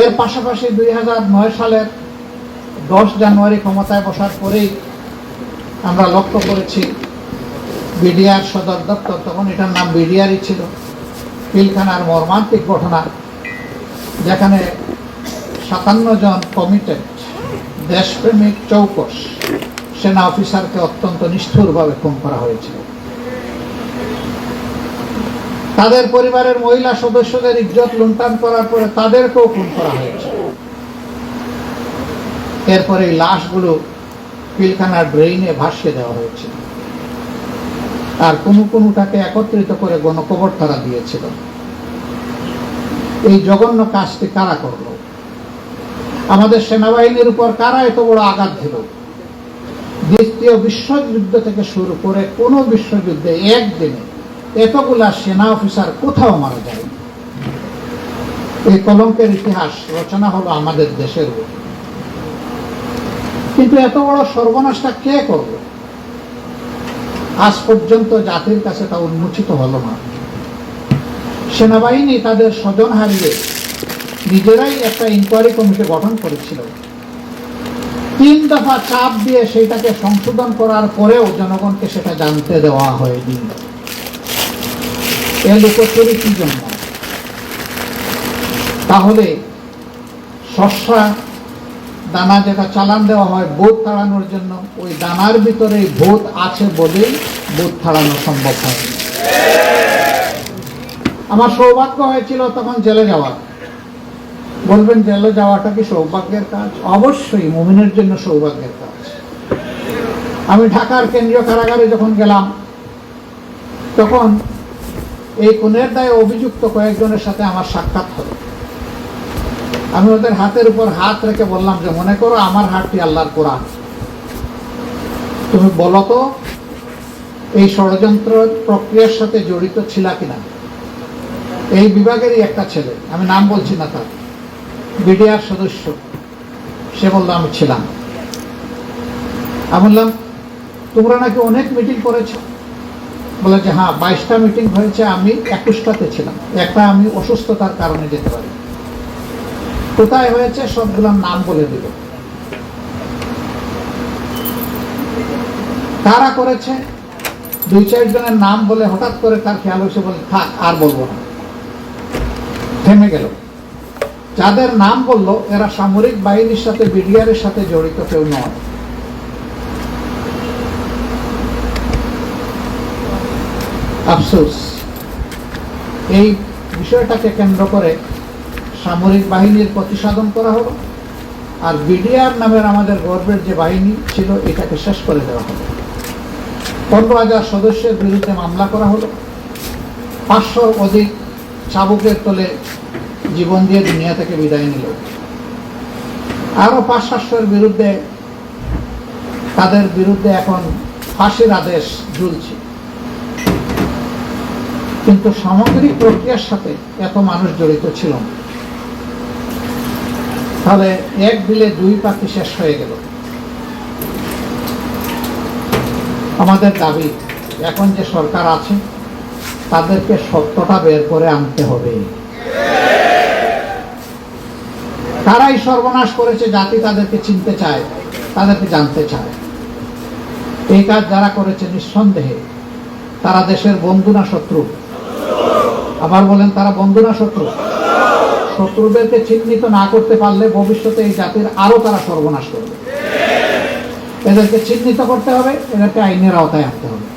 এর পাশাপাশি দুই হাজার নয় সালের দশ জানুয়ারি ক্ষমতায় বসার পরেই আমরা লক্ষ্য করেছি, বিডিআর সদর দপ্তর, তখন এটার নাম বিডিআরই ছিল, পিলখানার মর্মান্তিক ঘটনা, যেখানে সাতান্ন জন কমিটেড দেশপ্রেমিক চৌকস সেনা অফিসারকে অত্যন্ত নিষ্ঠুরভাবে খুন করা হয়েছিল। তাদের পরিবারের মহিলা সদস্যদের ইজ্জত লুণ্ঠন করার পরে তাদেরকেও খুন করা হয়েছে। এরপরে লাশগুলো পিলখানার ড্রেইনে ভাসিয়ে দেওয়া হয়েছিল। আর কোনো কোনোটাকে একত্রিত করে গণকবর তারা দিয়েছিল। এই জঘন্য কাজটি কারা করল? আমাদের সেনাবাহিনীর উপর কারা এত বড় আঘাত দিল? দ্বিতীয় বিশ্বযুদ্ধ থেকে শুরু করে কোনো বিশ্বযুদ্ধে একদিনে এতগুলা সেনা অফিসার কোথাও মারা যায়? এই কলঙ্কের ইতিহাস রচনা হলো আমাদের দেশের কিন্তু এত বড় সর্বনাশটা কে করবে? আজ পর্যন্ত জাতির কাছে তা উন্মোচিত হলো না। সেনাবাহিনী তাদের স্বজন হারিয়ে নিজেরাই একটা ইনকোয়ারি কমিটি গঠন করেছিল। তিন দফা চাপ দিয়ে সেইটাকে সংশোধন করার পরেও জনগণকে সেটা জানতে দেওয়া হয়নি। এ লুকোচুরি কি জন্য তাহলে শস্যা দানা যেটা চালান দেওয়া হয় বোধ তাড়ানোর জন্য ওই দানার ভিতরে বোধ আছে বলেই বোধ তাড়ানো সম্ভব হয়। আমার সৌভাগ্য হয়েছিল তখন জেলে যাওয়ার বলবেন জেলে যাওয়াটা কি সৌভাগ্যের কাজ? অবশ্যই মুমিনের জন্য সৌভাগ্যের কাজ। আমি ঢাকার কেন্দ্রীয় কারাগারে যখন গেলাম, তখন এই খুনের দায়ে অভিযুক্ত কয়েকজনের সাথে আমার সাক্ষাৎ হলো আমি ওদের হাতের উপর হাত রেখে বললাম যে, মনে করো আমার হাতটি আল্লাহর কোরআন। তুমি বলো তো, এই ষড়যন্ত্র প্রক্রিয়ার সাথে জড়িত ছিল কিনা? এই বিভাগেরই একটা ছেলে, আমি নাম বলছি না তার, বিডিআর সদস্য। সে বলল, আমি ছিলাম। আমি বললাম, তোমরা নাকি অনেক মিটিং করেছ? বলে যে হ্যাঁ বাইশটা মিটিং হয়েছে, আমি একুশটাতে ছিলাম। একটা আমি অসুস্থতার কারণে যেতে পারি কোথায় হয়েছে সবগুলোর নাম বলে দিল। কারা করেছে? দুই চারজনের নাম বলে হঠাৎ করে তার খেয়াল হয়েছে বলে, থাক, আর বলব না। থেমে গেল। যাদের নাম বলল, এরা সামরিক বাহিনীর সাথে বিডিআর এর সাথে জড়িত কেউ নয়। আফসোস। এই বিষয়টাকে কেন্দ্র করে সামরিক বাহিনীর প্রতিসাধন করা হলো, আর বিডিআর নামের আমাদের গর্বের যে বাহিনী ছিল, এটাকে শেষ করে দেওয়া হলো। পনেরো হাজার সদস্যের বিরুদ্ধে মামলা করা হলো। পাঁচশোর অধিক চাবুকের তলে জীবন দিয়ে দুনিয়া থেকে বিদায় নিল। আরও পাঁচ সাতশোর বিরুদ্ধে তাদের বিরুদ্ধে এখন ফাঁসির আদেশ ঝুলছে। কিন্তু সামগ্রিক প্রক্রিয়ার সাথে এত মানুষ জড়িত ছিল না। তাহলে এক বিলে দুই পাখি শেষ হয়ে গেল। আমাদের দাবি, এখন যে সরকার আছে, তাদেরকে সত্যটা বের করে আনতে হবে। তারাই সর্বনাশ করেছে, জাতি তাদেরকে চিনতে চায়, তাদেরকে জানতে চায়। এই কাজ যারা করেছে নিঃসন্দেহে, তারা দেশের বন্ধু না শত্রু। আবার বলেন, তারা বন্ধু না শত্রু। শত্রুদেরকে চিহ্নিত না করতে পারলে ভবিষ্যতে এই জাতির আরও তারা সর্বনাশ করবে। এদেরকে চিহ্নিত করতে হবে, এদেরকে আইনের আওতায় আনতে হবে।